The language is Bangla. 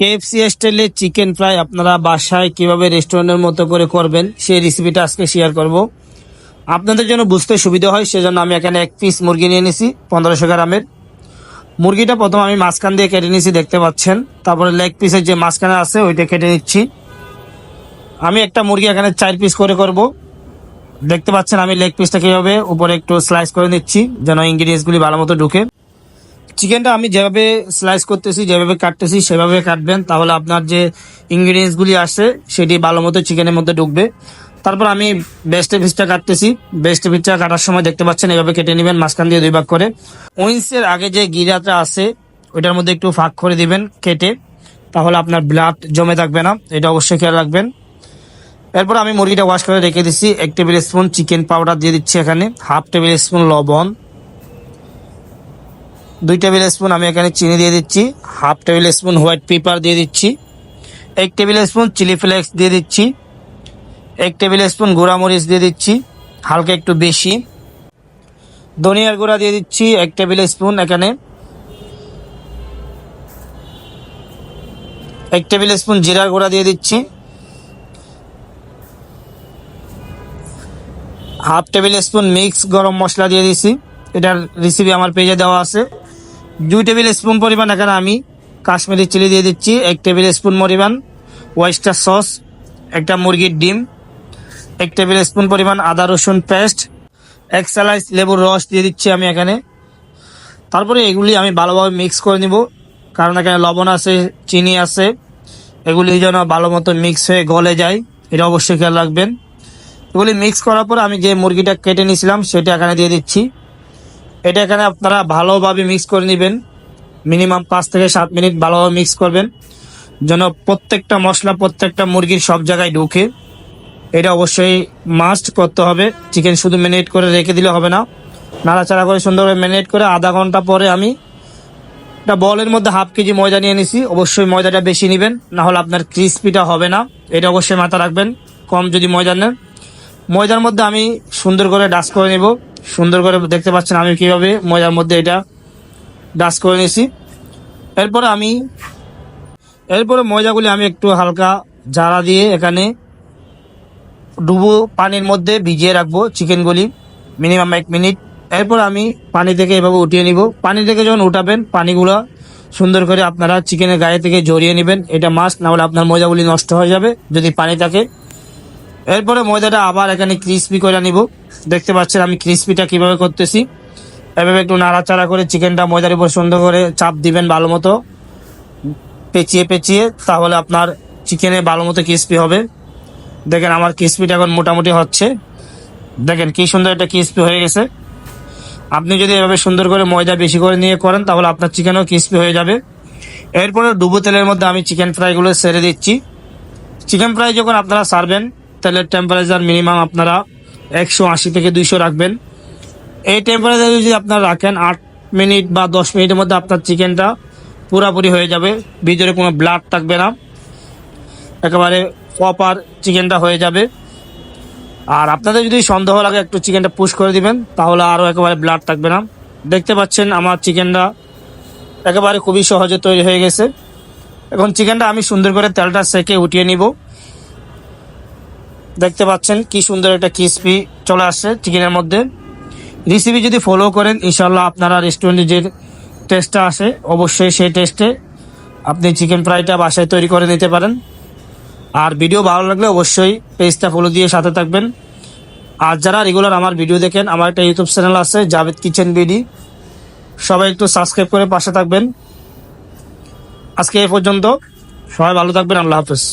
কেএফসি স্টাইলে চিকেন ফ্রাই আপনারা বাসায় কীভাবে রেস্টুরেন্টের মতো করে করবেন, সেই রেসিপিটা আজকে শেয়ার করব। আপনাদের জন্য বুঝতে সুবিধা হয়, সেজন্য আমি এখানে এক পিস মুরগি নিয়ে নিছি, পনেরোশো গ্রামের। মুরগিটা প্রথম আমি মাঝখান দিয়ে কেটে নিয়েছি দেখতে পাচ্ছেন। তারপরে লেগ পিসের যে মাঝখানে আছে, ওইটা কেটে নিচ্ছি। আমি একটা মুরগি এখানে চার পিস করে করব। দেখতে পাচ্ছেন আমি লেগ পিসটা কীভাবে উপরে একটু স্লাইস করে নিচ্ছি, যেন ইনগ্রিডিয়েন্টসগুলি ভালো মতো ঢুকে। চিকেনটা আমি যেভাবে স্লাইস করতেছি, যেভাবে কাটতেছি, সেভাবে কাটবেন। তাহলে আপনার যে ইনগ্রিডিয়েন্টসগুলি আসে, সেটি ভালো মতো চিকেনের মধ্যে ঢুকবে। তারপর আমি বেস্ট পিসটা কাটতেছি। বেস্ট পিসটা কাটার সময় দেখতে পাচ্ছেন, এভাবে কেটে নেবেন, মাঝখান দিয়ে দুই ভাগ করে। উইন্সের আগে যে গিরাটা আছে, ওইটার মধ্যে একটু ফাঁক করে দিবেন, কেটে। তাহলে আপনার ব্লাড জমে থাকবে না, এটা অবশ্যই খেয়াল রাখবেন। এরপর আমি মুরগিটা ওয়াশ করে রেখে দিচ্ছি এক টেবিল স্পুন চিকেন পাউডার দিয়ে দিচ্ছি এখানে। হাফ টেবিল স্পুন লবণ। দুই টেবিল স্পুন আমি এখানে চিনি দিয়ে দিচ্ছি, half tablespoon white pepper দিয়ে দিচ্ছি, এক টেবিল স্পুন চিলি ফ্লেক্স দিয়ে দিচ্ছি, এক টেবিল স্পুন গুঁড়ামরিচ দিয়ে দিচ্ছি, হালকা একটু বেশি, ধনিয়ার গুঁড়া দিয়ে দিচ্ছি, এক টেবিল স্পুন এখানে, এক টেবিল স্পুন জিরার গুঁড়া দিয়ে দিচ্ছি, হাফ টেবিল স্পুন মিক্স গরম মশলা দিয়ে দিছি, এটার রেসিপি আমার পেজে দেওয়া আছে। দুই টেবিল স্পুন পরিমাণ এখানে আমি কাশ্মীরি চিলি দিয়ে দিচ্ছি। এক টেবিল স্পুন পরিমাণ ওয়েস্টার সস, একটা মুরগির ডিম, এক টেবিল স্পুন পরিমাণ আদা রসুন পেস্ট, এক স্যালাইস লেবুর রস দিয়ে দিচ্ছি আমি এখানে। তারপরে এগুলি আমি ভালোভাবে মিক্স করে নিব, কারণ এখানে লবণ আছে, চিনি আছে। এগুলি যেন ভালো মতো মিক্স হয়ে গলে যায়, এটা অবশ্যই খেয়াল রাখবেন। এগুলি মিক্স করার পর আমি যে মুরগিটা কেটে নিয়েছিলাম, সেটা এখানে দিয়ে দিচ্ছি। এটা এখানে আপনারা ভালোভাবে মিক্স করে নেবেন। মিনিমাম পাঁচ থেকে সাত মিনিট ভালোভাবে মিক্স করবেন। যেন প্রত্যেকটা মশলা, প্রত্যেকটা মুরগির সব জায়গায় ঢুকে। এটা অবশ্যই মাস্ট করতে হবে। চিকেন শুধু ম্যারিনেট করে রেখে দিলে হবে না। নাড়াচাড়া করে সুন্দরভাবে ম্যারিনেট করে আধা ঘণ্টা পরে আমি একটা বলের মধ্যে হাফ কেজি ময়দা নিয়ে নিছি। অবশ্যই ময়দাটা বেশি নেবেন, না হলে আপনার ক্রিসপিটা হবে না। এটা অবশ্যই মাথা রাখবেন। কম যদি ময়দা নেন। ময়দার মধ্যে আমি সুন্দর করে ডাস্ট করে নেব। সুন্দর করে দেখতে পাচ্ছেন আমি কীভাবে ময়দার মধ্যে এটা ডাস্ট করে নিয়েছি। এরপরে আমি, এরপরে ময়দাগুলি আমি একটু হালকা জারা দিয়ে এখানে ডুবো পানির মধ্যে ভিজিয়ে রাখব চিকেনগুলি মিনিমাম এক মিনিট। এরপর আমি পানি থেকে এভাবে উঠিয়ে নিব। পানি থেকে যখন উঠাবেন, পানিগুলো সুন্দর করে আপনারা চিকেনের গায়ে থেকে জড়িয়ে নেবেন। এটা মাস্ট না হলে আপনার ময়দাগুলি নষ্ট হয়ে যাবে। যদি পানি থাকে এরপরে ময়দাটা আবার এখানে ক্রিসপি করে নিব। দেখতে পাচ্ছেন আমি ক্রিসপিটা কীভাবে করতেছি। এভাবে একটু নাড়াচাড়া করে চিকেনটা ময়দার উপর সুন্দর করে চাপ দিবেন ভালো মতো। পেঁচিয়ে পেঁচিয়ে, তাহলে আপনার চিকেনে ভালো মতো ক্রিসপি হবে। দেখেন আমার ক্রিসপিটা এখন মোটামুটি হচ্ছে। দেখেন কি সুন্দর একটা ক্রিসপি হয়ে গেছে। আপনি যদি এভাবে সুন্দর করে ময়দা বেশি করে নিয়ে করেন, তাহলে আপনার চিকেনও ক্রিসপি হয়ে যাবে। এরপরে ডুবো তেলের মধ্যে আমি চিকেন ফ্রাইগুলো সেরে দিচ্ছি। চিকেন ফ্রাই যখন আপনারা সারবেন তেলের টেম্পারেচার মিনিমাম আপনারা একশো আশি থেকে দুইশো রাখবেন। এই টেম্পারেচার যদি আপনারা রাখেন, আট মিনিট বা দশ মিনিটের মধ্যে আপনার চিকেনটা পুরাপুরি হয়ে যাবে, ভিতরে কোনো ব্লাড থাকবে না। একেবারে প্রপার চিকেনটা হয়ে যাবে। আর আপনাদের যদি সন্দেহ লাগে একটু চিকেনটা পুশ করে দিবেন, তাহলে আরও একেবারে ব্লাড থাকবে না। দেখতে পাচ্ছেন আমার চিকেনটা একেবারে খুবই সহজে তৈরি হয়ে গেছে। এখন চিকেনটা আমি সুন্দর করে তেলটা সেকে উঠিয়ে নিব। দেখতে পাচ্ছেন কি সুন্দর একটা ক্রিসপি চলে আসছে চিকেনের মধ্যে। রেসিপি যদি ফলো করেন ইনশাল্লাহ আপনারা রেস্টুরেন্টে যে টেস্টটা আসে অবশ্যই সেই টেস্টে আপনি চিকেন ফ্রাইটা বাসায় তৈরি করে নিতে পারেন। আর ভিডিও ভালো লাগলে অবশ্যই পেজটা ফলো দিয়ে সাথে থাকবেন। আর যারা রেগুলার আমার ভিডিও দেখেন, আমার একটা ইউটিউব চ্যানেল আছে জাভেদ কিচেন বিডি সবাই একটু সাবস্ক্রাইব করে পাশে থাকবেন। আজকে এ পর্যন্ত, সবাই ভালো থাকবেন, আল্লাহ হাফেজ।